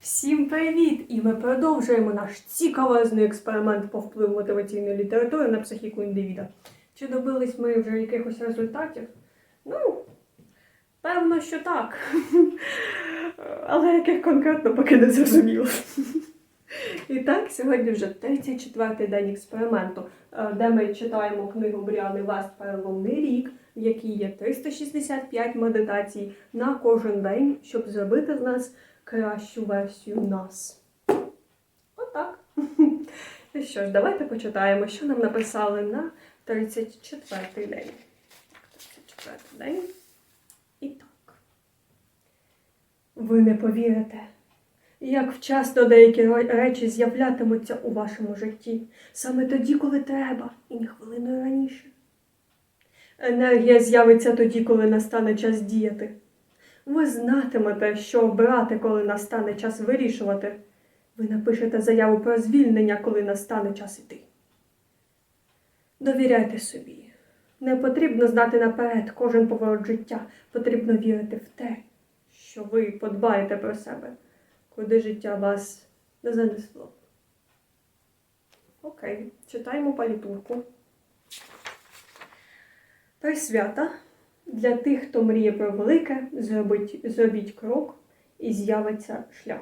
Всім привіт! І ми продовжуємо наш цікавезний експеримент по впливу мотиваційної літератури на психіку індивіда. Чи добились ми вже якихось результатів? Ну, певно, що так. Але яких конкретно поки не зрозуміло. І так, сьогодні вже 34-й день експерименту, е, де ми читаємо книгу Бріани Вест «Переломний рік, в якій є 365 медитацій на кожен день, щоб зробити з нас кращу версію нас. Отак. І що ж, давайте почитаємо, що нам написали на 34-й день. 34-й день. І так. Ви не повірите, як вчасно деякі речі з'являтимуться у вашому житті саме тоді, коли треба, і не хвилиною раніше. Енергія з'явиться тоді, коли настане час діяти. Ви знатимете, що обрати, коли настане час вирішувати. Ви напишете заяву про звільнення, коли настане час іти. Довіряйте собі. Не потрібно знати наперед кожен поворот життя. Потрібно вірити в те, що ви подбаєте про себе, куди життя вас не занесло. Окей, читаємо палітурку. Присвята для тих, хто мріє про велике, зробіть, зробіть крок і з'явиться шлях.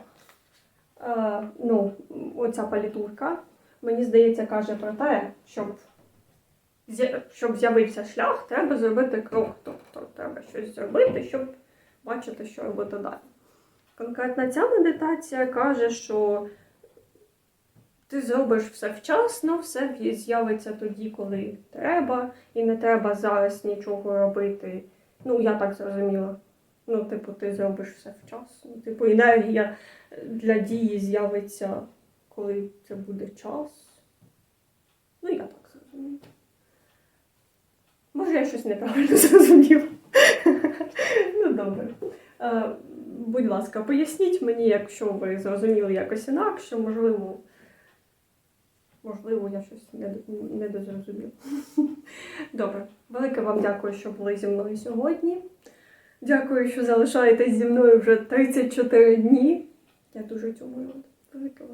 Е, ну, оця палітурка, мені здається, каже про те, щоб, щоб з'явився шлях, треба зробити крок. Тобто треба щось зробити, щоб бачити, що робити далі. Конкретно ця медитація каже, що ти зробиш все вчасно, все з'явиться тоді, коли треба, і не треба зараз нічого робити. Ну, я так зрозуміла. Ну, типу, ти зробиш все вчасно. Типу, енергія для дії з'явиться, коли це буде час. Ну, я так зрозуміла. Може, я щось неправильно зрозуміла. Ну, добре. Е, Будь ласка, поясніть мені, якщо ви зрозуміли якось інакше, можливо. Можливо, я щось не, не. Добре, велике вам дякую, що були зі мною сьогодні. Дякую, що залишаєтесь зі мною вже 34 дні. Я дуже цьому рада. Велике.